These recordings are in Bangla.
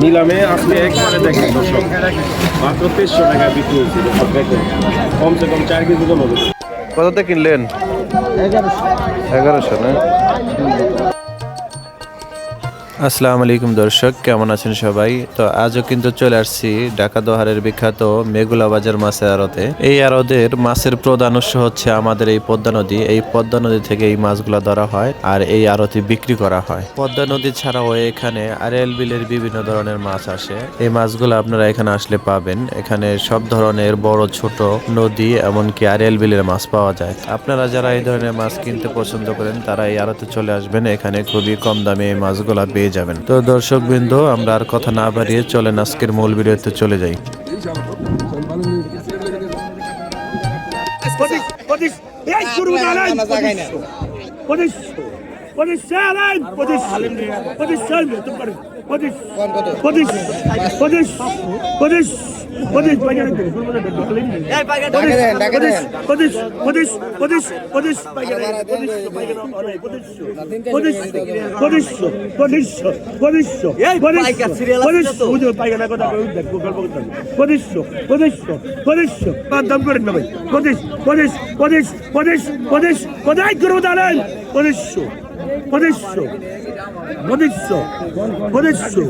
নিলামে আজকে একবারে দেখেন দর্শক মাত্র তেইশশো টাকা বিক্রি হয়েছে দর্শক দেখেন। কমসে কম চার কেজি কম হবে কততে কিনলেন? এগারোশো। এগারোশো না? আসসালামু আলাইকুম দর্শক, কেমন আছেন সবাই? তো আজও কিন্তু চলে আসছি ঢাকা দোহারের বিখ্যাত মেগুলা বাজার মাছের আড়তে। এই আড়তের মাছের প্রধান উৎস হচ্ছে আমাদের এই পদ্মা নদী। এই পদ্মা নদী থেকে এই মাছগুলো ধরা হয় আর এই আড়তে বিক্রি করা হয়। পদ্মা নদী ছাড়াও এখানে আরেল বিলের বিভিন্ন ধরনের মাছ আসে। এই মাছগুলো আপনারা এখানে আসলে পাবেন। এখানে সব ধরনের বড়, ছোট নদী এমনকি আরেল বিলের মাছ পাওয়া যায়। আপনারা যারা এই ধরনের মাছ কিনতে পছন্দ করেন, তারা এই আড়তে চলে আসবেন। এখানে খুবই কম দামে এই মাছগুলা পেয়ে যাবেন। তো দর্শক বৃন্দ আমরা আর কথা না বাড়িয়ে চলেন আজকের মূল ভিডিওতে চলে যাই। Podes, পঁচিশ পঁচিশ পঁচিশ পঁচিশ দাম করেন না ভাই পঁচিশ পঁচিশ পঁচিশ পঁচিশ পঁচিশ কোথায় করব দাঁড়ান পঁচিশশো পঁচিশশো পঁচিশশো পঁচিশশো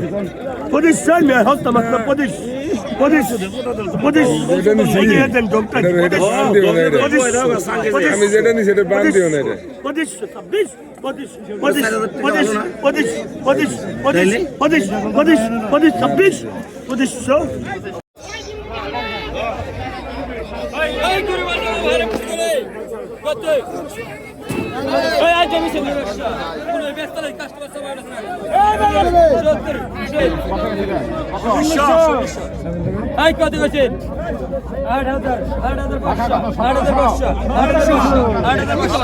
পঁচিশশো আমি হস্তামাত্র পঁচিশশো আমি যেটা নিই সেটা বান দিও না আট হাজার আট হাজার পাঁচশো আট হাজার পাঁচশো আট হাজার পাঁচশো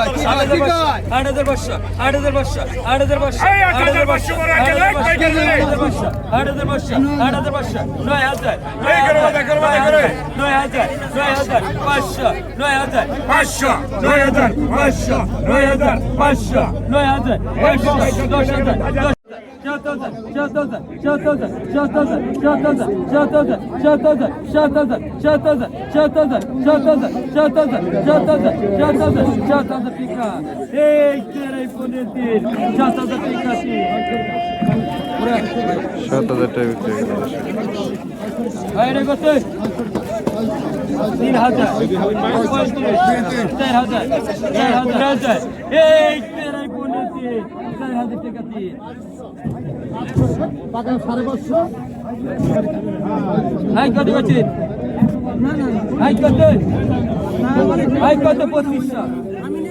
আট হাজার পাঁচশো আট হাজার পাঁচশো আট হাজার পাঁচশো আট হাজার পাঁচশো আট হাজার পাঁচশো হাজার হাজার নয় হাজার নয় হাজার নয় হাজার পাঁচশো নয় হাজার পাঁচশো নয় হাজার পাঁচশো নয় হাজার পাঁচশো নয় হাজার পাঁচশো সাত হাজার টাকা বিক্রি হয়ে গেল তিন হাজার পঁয়ত্রিশ চার হাজার চার হাজার হাজার চার হাজার টাকা তিন হাই কত গেছেন হাই কত হাই কত পঁচিশশো।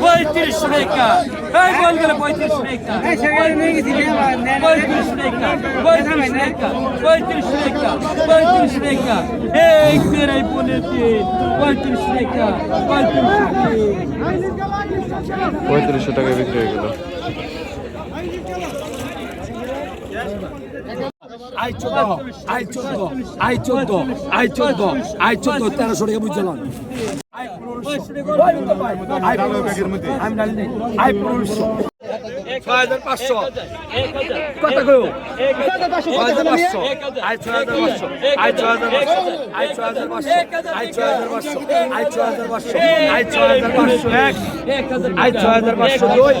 পঁয়ত্রিশশো রেখা এই বল গেলে পঁয়ত্রিশ রেখা পঁয়ত্রিশ রেখা পঁয়ত্রিশ রেখা পঁয়ত্রিশ রেখা পঁয়ত্রিশ রেখা এই তেরাই পনেরো পঁয়ত্রিশ রেখা পঁয়ত্রিশ পঁয়ত্রিশশো টাকা বিক্রি হয়ে গেল। আই চোদ্দ আই চোদ্দ আই চোদ্দ আই চোদ্দ আই চোদ্দ তেরোশো টাকা বুঝলাম আমি জানি আই পনেরোশো ছয় হাজার পাঁচশো কত গো ছয় হাজার পাঁচশো আই ছয় হাজার পাঁচশো আই ছয় হাজার পাঁচশো আই ছয় হাজার পাঁচশো আই ছয় হাজার পাঁচশো আই ছয় হাজার পাঁচশো আই ছয় হাজার পাঁচশো এক আই ছয় হাজার পাঁচশো দুই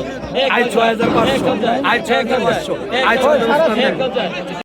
আই ছয় হাজার পাঁচশো আই ছয় হাজার পাঁচশো আই ছয় হাজার পাঁচশো